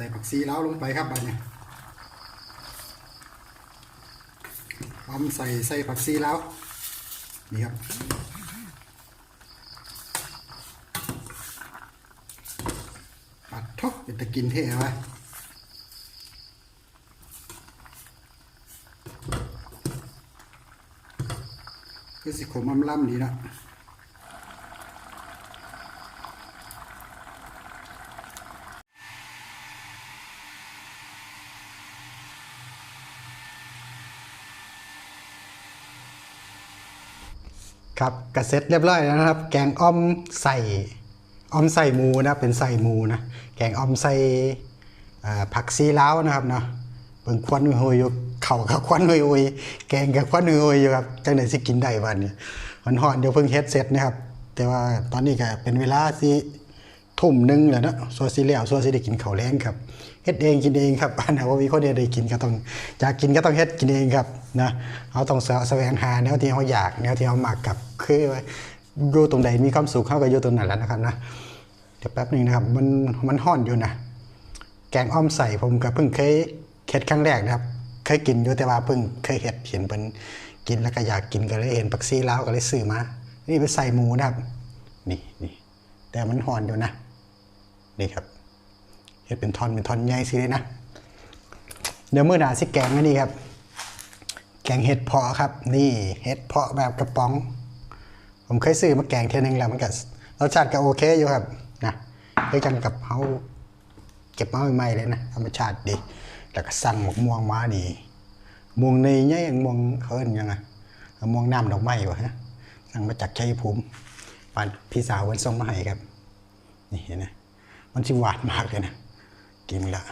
ส่ผักซีแล้วลงไปครับบัดนี้อมใส่ใส่ผักซีแล้วนี่ครับปัดทบเป็นตะกินเท่ไหมคือสิขมอำล่ำดีนะ ครับกระเซ็ตเรียบร้อยแล้วนะครับ แกงอ้อมใส่อ้อมใส่หมูนะเป็นใส่หมูนะแกงอ้อมใส่ผักซีล้าวนะครับเนาะเบิ่งควันหุยอยู่เข่ากับควันหุยๆแกงกับควันหุยอยู่ครับจังได๋สิกินได้วันนี้มันฮอดเดี๋ยวเพิ่งเฮ็ดเสร็จนะครับ แต่ว่าตอนนี้ก็เป็นเวลาสิทุ่มหนึ่งแล้วนะส่วนสิแล้วส่วนสิได้กินข้าวแลงครับ เฮ็ดเองกินเองครับอันไหนว่ามีคนเดียวได้กินก็ต้องอยากกินก็ต้องเฮ็ดกินเองครับนะเราต้องแสวงหาแนวที่เราอยากแนวที่เรามักกับคือว่าอยู่ตรงใดมีความสุขเฮาก็อยู่ตรงนั้นแหล้วนะครับนะเดี๋ยวแป๊บหนึงนะครับมันมันฮ้อนอยู่นะแกงอ้อมใส่ผมก็เพิ่งเคยเฮ็ดครั้งแรกนะครับ เคยกินอยู่แต่ว่าเพิ่งเคยเฮ็ดเห็นเพิ่นกินแล้วก็อยากกินก็เลยเห็นปักซี่แลาวก็เลยซื้อมานี่ไปใส่หมูนะครับ นี่นี่แต่มันห่อนอยู่นะนี่ครับ เฮ็ดเป็นท่อนเป็นท่อนใหญ่สิเลยนะ เดี๋ยวมื้อหนาสิแกงนนี้ครับ แกงเห็ดเพาะครับ นี่เห็ดเพาะแบบกระป๋อง ผมเคยซื้อมาแกงเท่ยนึงแล้วมันก็รสชาติก็โอเคอยู่ครับนะเคยกันกับเฮาเก็บมาใหม่ๆเลยนะธรรมชาติดี แล้วก็สั่งหมกม่วงมานี่ม่วงในเนี่ยยังม่วงเขาเอิ้นยังไงม่วงน้ำดอกไม้วะฮะสั่งมาจากชัยภูมิปานพี่สาววันส่งมาให้ครับ นี่เห็นไหมมันชิหวานมากเลยนะ กินละ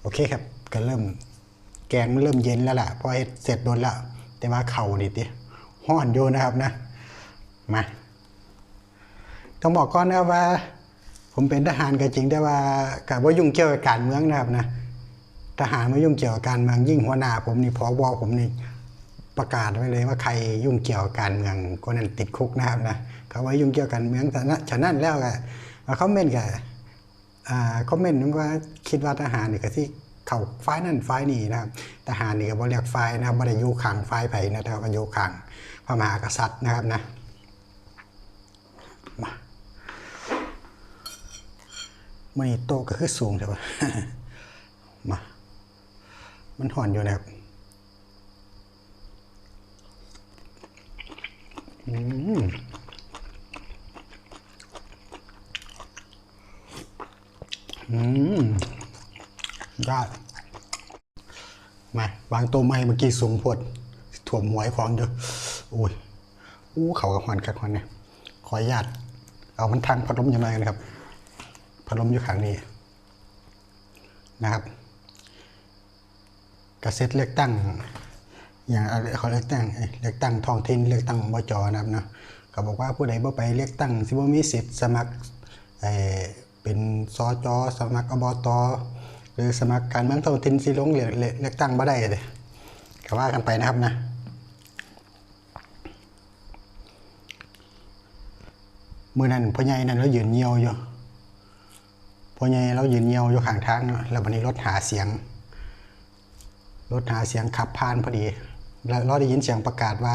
โอเคครับก็เริ่มแกงมันเริ่มเย็นแล้วล่ะพอเฮ็ดเสร็จโดนละแต่ว่าเข่านี่ติห้อนอยู่นะครับนะมาต้องบอกก่อนนะว่า ผมเป็นทหารก็จริงแต่ว่ากับว่ายุ่งเกี่ยวกับการเมืองนะครับนะทหารมายุ่งเกี่ยวกับการเมืองยิ่งหัวหน้าผมนี่พอบอผมนี่ประกาศไว้เลยว่าใครยุ่งเกี่ยวกับการเมืองคนนั้นติดคุกนะครับนะเขาว่ายุ่งเกี่ยวกับการเมืองแต่นะฉะนั้นแล้วก็เขาเม่นกับ อ่าเขาเม่นว่าคิดว่าทหารนี่ก็ที่เขาฝ่ายนั่นฝ่ายนี้นะครับทหารนี่ก็บ่เรียกฝ่ายนะครับบ่ได้อยู่ข้างฝ่ายไผนะครับก็อยู่ข้างพระมหากษัตริย์นะครับนะมามันโตก็คือสูงใช่ปะมามันห่อนอยู่นะครับอืม อืมได้มาวางตัวไม้เมื่อกี้สูงพดถ่วมหวยของอยู่โอ้ยอู้เขากับหอนกับหอนเนี่ยขออนุญาตเอามันทางพัดลมยังไงกันครับพัดลมอยู่ข้างนี้นะครับกระเซ็ตเลือกตั้ง อย่างอะไรเขาเลือกตั้งเอ้ยเลือกตั้งท้องถิ่นเลือกตั้งบจนะครับเนาะเขาบอกว่าผู้ใดบ่ไปเลือกตั้งสิบ่มีสิทธิ์สมัคร เป็นสจสมัครอบตหรือสมัครการเมืองท้องถิ่นสิลงเลือกเลือกเลือกตั้งบ่ได้เลยก็ว่ากันไปนะครับนะมือนั้นพ่อใหญ่นั้นเรายืนเงียวอยู่พ่อใหญ่เรายืนเงียวอยู่ข้างทางแล้ววันนี้รถหาเสียง รถหาเสียงขับผ่านพอดีแล้วเราได้ยินเสียงประกาศว่า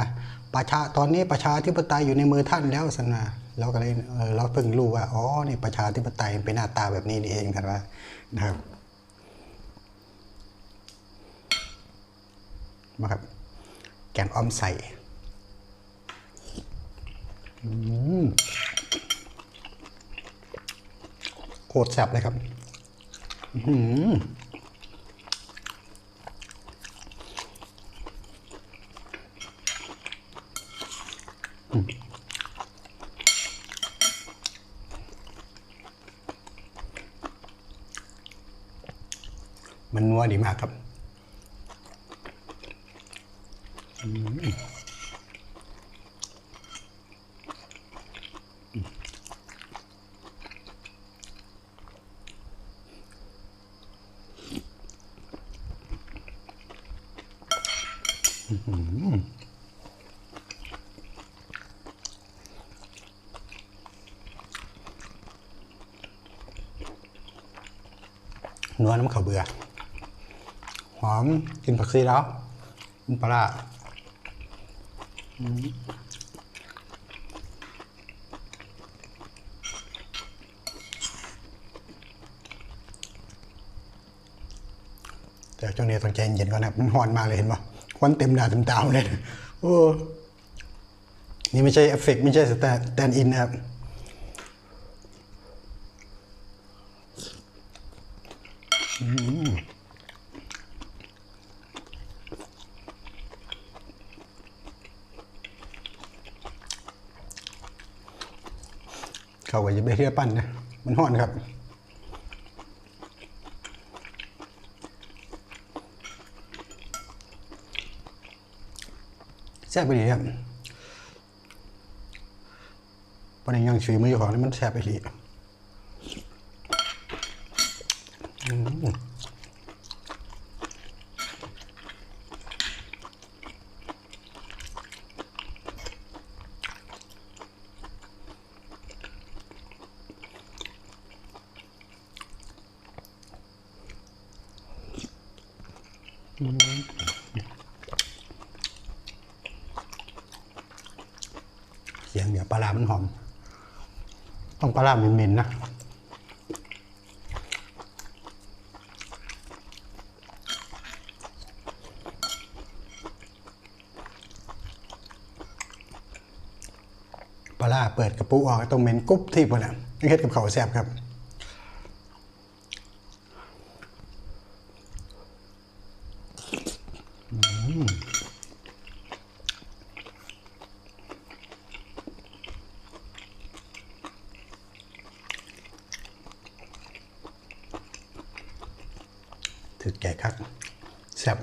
ประชาตอนนี้ประชาธิปไตยอยู่ในมือท่านแล้วสนะ เราก็เลยเเราเพิ่งรู้ว่าอ๋อนี่ประชาธิปไตยเป็นหน้าตาแบบนี้นี่เองครับว่านะครับมาครับ แกงอ้อมใส่โคตรแซ่บเลยครับหืม มันนัวดีมากครับนัวน้ำข้าวเบื่อ หอมกินผักซีแล้วกินปลาร้าแต่ช่วงนี้ต้องใจเย็นก่อนนะมันหอนมากเลยเห็นปะควันเต็มหน้าเต็มตาเลยโอ้นี่ไม่ใช่เอฟเฟกไม่ใช่สแตนด์อินนะครับ เขาก็จะไปเที่ยวปั้นนะ มันห้อนครับแซ่บไปดีครับปนยังชีมืออยู่ของนี่มันแซ่บไปดีอืม เสียงเดี๋ยวปลาร้ามันหอม ต้องปลาร้าเหม็นๆนะปลาร้าเปิดกระปุกออกต้องเหม็นกรุบที่พอแหละนี่เฮ็ดกับเขาแซ่บครับ ถือแก่คักแซ่บ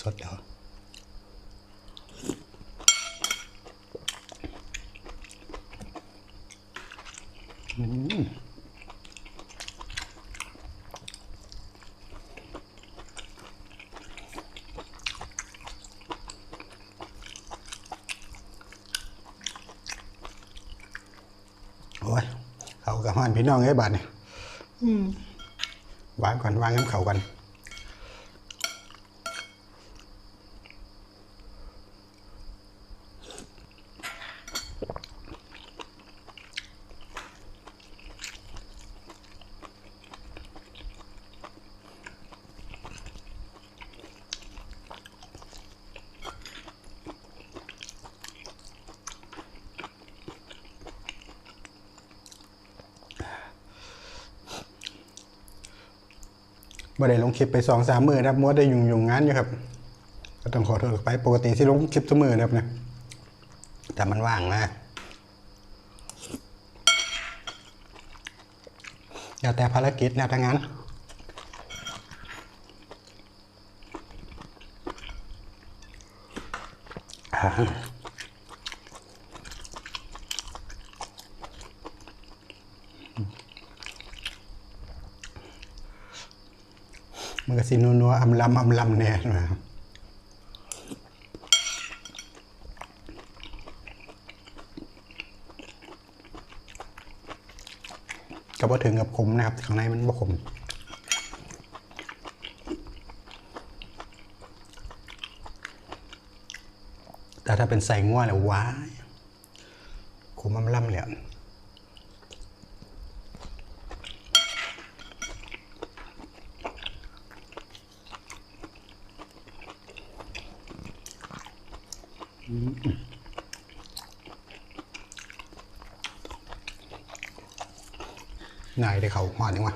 สดแล้ว โอ้ยเขากับห้อนพี่น้องไอ้ยบาทเนี่ยวางก่อนวางน้ำเขากัน บ่ได้ลงคลิปไปสองสามมือนะครับมัวได้ยุ่งยุ่งงานอยู่ครับ ก็ต้องขอโทษไปปกติที่ลงคลิปทุกมือนะครับเนี่ยแต่มันว่างนะแล้วแต่ภารกิจแล้วแต่งานอ่า มันก็สินัวๆอำลำอำลำเนี่ยนะครับก็บ่ถึงกับขมนะครับ ข้างในมันบ่ขมแต่ถ้าเป็นใส่ง่วแล้วว้ายขมอำลำเลย นายได้เขาหอนยังวะ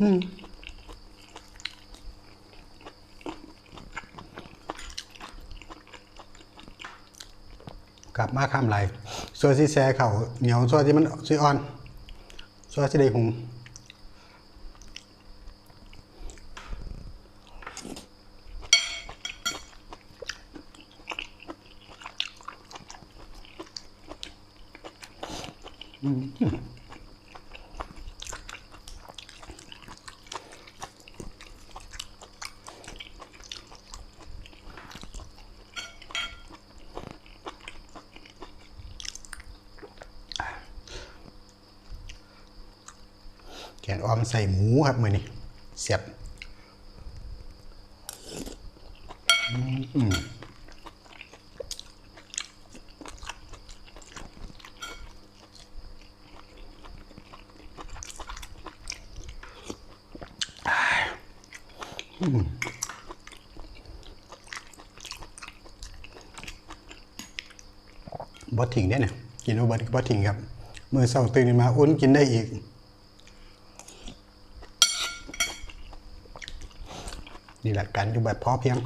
อืมกลับมาข้ามไหลส่วนที่แซ่เขาเหนียวส่วนที่มันซีอ่อนส่วนที่ได้หุง แกงออมใส่หมูครับมือนี่เสียบ อืม บอทิ้งได้เนี่ยกินอุบัติบอทิ้งครับมือเศร้าตื่นมาอุ้นกินได้อีกนี่แหละการอยู่แบบพอเพียง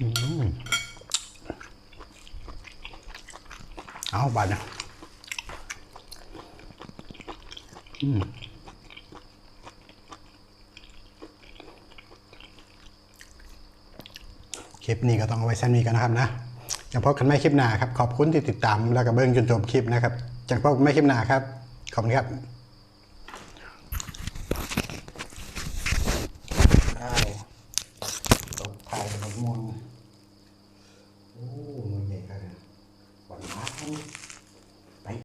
อืมเอาบาดนะอืม คลิปนี้ก็ต้องเอาไว้สั้นนี้กันนะครับนะจะพบกันไม่คลิปหน้าครับ ขอบคุณที่ติดตามแล้วก็เบิ้งจนจบคลิปนะครับจะพบกันไม่คลิปหน้าครับ ขอบคุณครับ